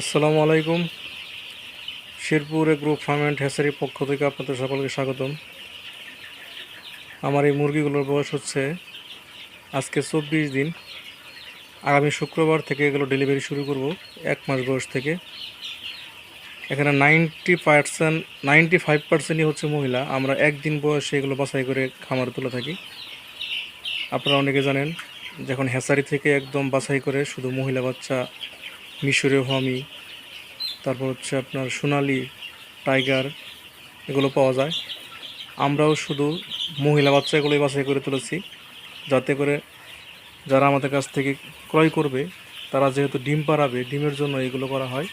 আসসালামু আলাইকুম। Sherpur group farm and হ্যাসারির পক্ষ থেকে আপনাদের সকলকে স্বাগতম। আমার এই মুরগিগুলোর বয়স হচ্ছে আজকে চব্বিশ দিন। আগামী শুক্রবার থেকে এগুলো ডেলিভারি শুরু করব, এক মাস বয়স থেকে। এখানে নাইনটি পার্সেন্ট, নাইনটি ফাইভ পার্সেন্টই হচ্ছে মহিলা। আমরা একদিন বয়সে এগুলো বাছাই করে খামার তুলে থাকি। আপনারা অনেকে জানেন, যখন হ্যাসারি থেকে একদম বাছাই করে শুধু মহিলা বাচ্চা মিশরীয় হমি তারপর হচ্ছে আপনার সোনালি, টাইগার, এগুলো পাওয়া যায়। আমরাও শুধু মহিলা বাচ্চা এগুলোই বাছাই করে তুলেছি। যাতে করে যারা আমাদের কাছ থেকে ক্রয় করবে, তারা যেহেতু ডিম পাড়াবে, ডিমের জন্য এগুলো করা হয়,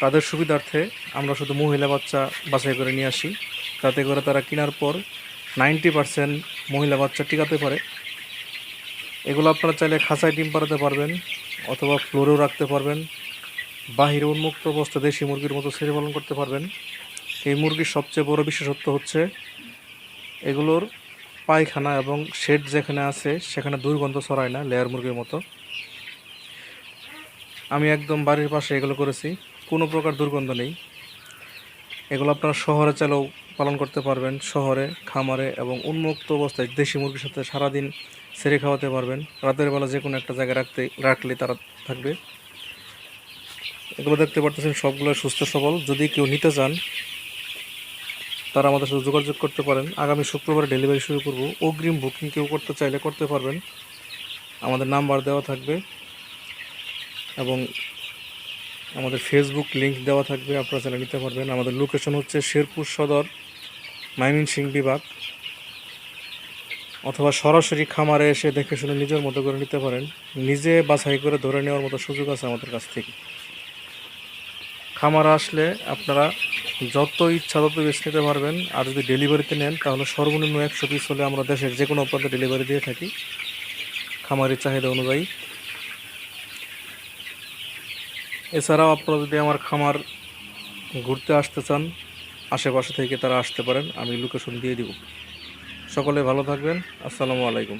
তাদের সুবিধার্থে আমরা শুধু মহিলা বাচ্চা বাছাই করে নিয়ে আসি। যাতে করে তারা কেনার পর নাইনটি পারসেন্ট মহিলা বাচ্চা টিকাতে পারে। এগুলো আপনারা চাইলে খাঁচায় ডিম পাড়াতে পারবেন। অথবা ফ্লোরেও রাখতে পারবেন। বাহিরে উন্মুক্ত অবস্থা দেশি মুরগির মতো ছেড়ে পালন করতে পারবেন। এই মুরগির সবচেয়ে বড় বিশেষত্ব হচ্ছে এগুলোর পায়খানা এবং শেড যেখানে আছে, সেখানে দুর্গন্ধ ছড়ায় না, লেয়ার মুরগির মতো। আমি একদম বাড়ির পাশে এগুলো করেছি। কোনো প্রকার দুর্গন্ধ নেই। এগুলো আপনারা শহরে চালেও পালন করতে পারবেন। শহরে, খামারে এবং উন্মুক্ত অবস্থায় দেশি মুরগির সাথে সারাদিন সেরে খাওয়াতে পারবেন। রাতের বেলা যে কোনো একটা জায়গায় রাখতে রাখলে তারা থাকবে। এগুলো দেখতে পারতেছেন সবগুলো সুস্থ সবল। যদি কেউ নিতে চান, তারা আমাদের সাথে যোগাযোগ করতে পারেন। আগামী শুক্রবার ডেলিভারি শুরু করব। অগ্রিম বুকিং কেউ করতে চাইলে করতে পারবেন। আমাদের নাম্বার দেওয়া থাকবে। এবং আমাদের ফেসবুক লিংক দেওয়া থাকবে, আপনারা চাইলে নিতে পারবেন। আমাদের লোকেশন হচ্ছে শেরপুর সদর ময়মনসিংহ বিভাগ। অথবা সরাসরি খামারে এসে দেখে শুনে নিজের মতো করে নিতে পারেন। নিজে বাছাই করে ধরে নেওয়ার মতো সুযোগ আছে আমাদের কাছ থেকে। খামার আসলে আপনারা যত ইচ্ছা তত বেশ নিতে পারবেন। আর যদি ডেলিভারিতে নেন, তাহলে সর্বনিম্ন একশো পিস হলে আমরা দেশের যে কোনো প্রান্তে ডেলিভারি দিয়ে থাকি। খামারের চাহিদা অনুযায়ী। এছাড়াও আপনারা যদি আমার খামার ঘুরতে আসতে চান, আশেপাশে থেকে তারা আসতে পারেন, আমি লোকেশন দিয়ে দিব। সকলে ভালো থাকবেন, আসসালামু আলাইকুম।